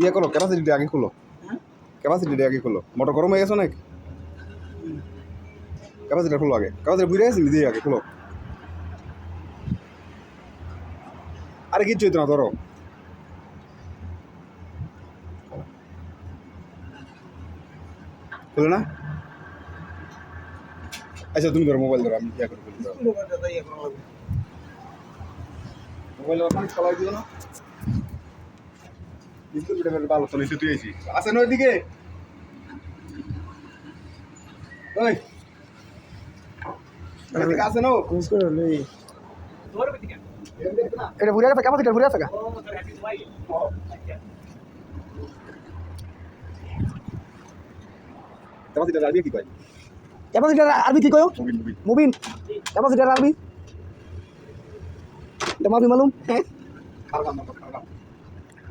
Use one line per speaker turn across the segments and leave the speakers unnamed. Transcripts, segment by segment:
ইয়ে করো ক্যাপাসিটিটা আগে খুলো? ক্যাপাসিটিটা আগে খুলো। মোটর গরম হয়ে গেছে অনেক ক্যাপাসিটি খুলো আগে। ক্যাপাসিটি বুঝে গেছি দিয়ে আগে খুলো। আরে কিচ্ছু হইতো না ধরো খুলো না? আচ্ছা তুমি ধরো মোবাইল ধরো আমি ইয়া করে মোবাইল ওখানে চালাই দিও না। বিস্কুট পিঠা করে ভালো চলেছে তুই এসি আছে না ওইদিকে? ওই। এদিকে ও?
মিস লই এটা ঘুরে
হ্যাপি ভাই
ক্যাপাসিটি রাখবি কি কয়?
ক্যাপাসিটি আরবি কি কয়ো
মুবিন
আরবি? এটা মাফি মালুম হ্যাঁ?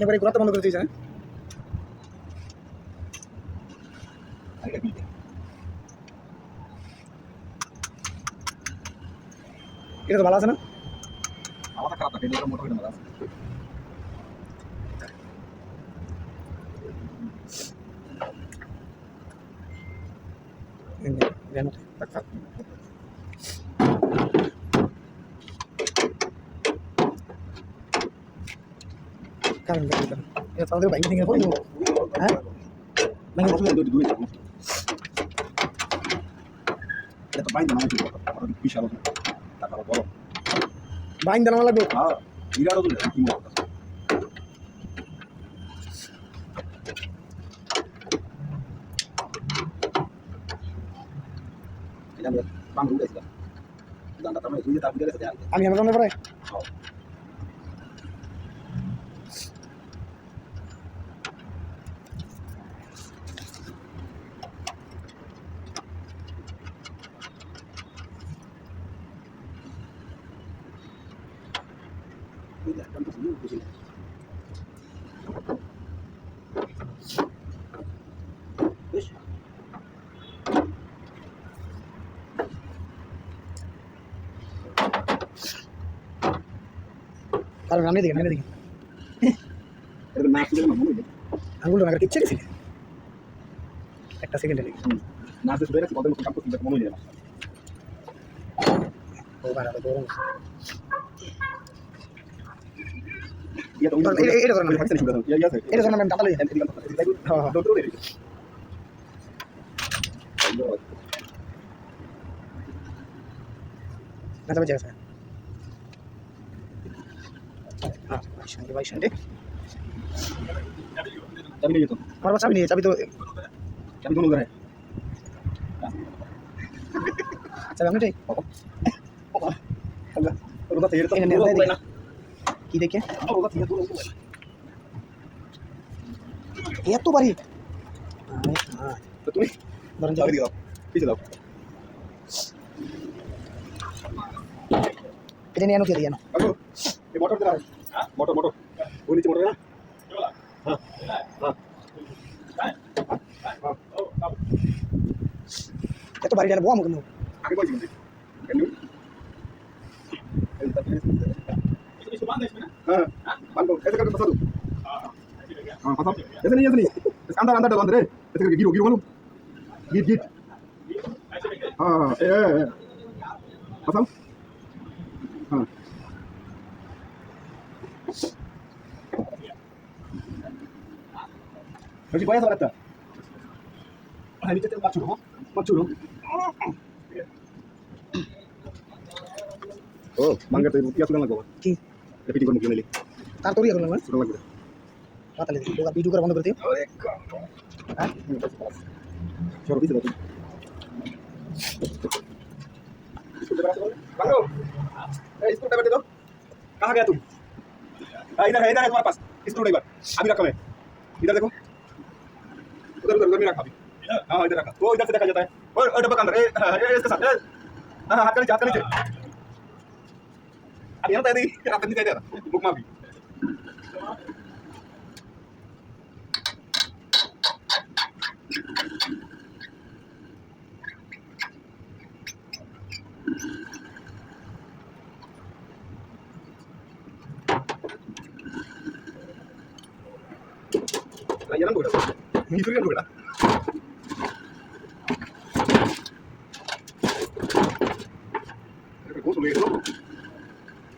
বাড়ি ঘোরাতে বন্ধ করে দিয়েছে হ্যাঁ? এটা তো ভালো আছে না?
আমাদের খারাপ থাকে এটা এটা আছে।
জানো কারণ এটা তাদের বাইক ভেঙে পড়ে হ্যাঁ ভেঙে
aku. Ya terpain namanya juga. Orang bisa loh. Tak kalau bolong.
বাইন দাঁড়ানো লাগবে
Ah, tidak ada tuh dari timur. Kita kesini. Wis.
কারণ আমি দেখি আমি দেখি. আঙুল না কিচ্ছে গেছি একটা সেকেন্ডে
sebenarnya si konten untuk kampus tidak ngomong ini. Mas.
ও তো গরম এটা জন্য আমি দাঁড়ালে
Ini kan.
হ্যাঁ হ্যাঁ
Dokter udah.
না তবে জায়গা হ্যাঁ বাইশান্তি বাইশান্তি
Tapi ini gitu.
আমার চাবি নিয়ে চাবি তো. চাবি
tadi itu.
Ini, ini, ini. কি দেখে
Oh, udah tadi itu.
এত বাড়ি হ্যাঁ
Betul nih.
ধরেন
Tapi dia. Bisa daw.
এটা নিয়ে আনো কে দিয়ে আনো
Aku. Di motor dia. Motor, motor. Oh, ini motornya. Hah. Hah.
এত বাড়ি গেলে বোম কেন
Aku ಎದಕ್ಕೆ ಬಸದು ಹಾಂ ಹೊಸ ಎಸನಿ ಎಸನಿ ಅಂದಾರ ಅಂದಾಡ ಅಂದರೆ ಎದಕ್ಕೆ ಗಿರು ಗಿರುಗಳು ಗೀಟ್ ಗೀಟ್ ಹಾಂ ಏ ಹೊಸ ಹಾಂ 여기 뭐야 살았다 아 밑에 때려 맞추고 맞추고 어 망가뜨리고 뛰어들어간 거봐 di kono gini
তার তৈরি এখন না
sudah lagu.
পাতালে দিই ওটা ভিডিও করে বন্ধ করে দিও
Hah? Suruh bisa tuh. Bang, eh, इसको ड्राइवर दे दो कहाँ गया तुम हाँ, इधर है इधर है तुम्हारे पास स्क्रू ड्राइवर अभी रखो मैं इधर देखो उधर उधर उधर मेरा खा भी हाँ इधर रखा वो इधर से देखा जाता है और और डब्बा के अंदर ए हाँ, ये इसके साथ ए, हाँ हाथ का नीचे हाथ का नीचे Ano tayo di tidak tayo dito? Bug mabi. Layanan gue udah. Ngisurin gue udah.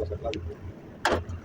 po sa.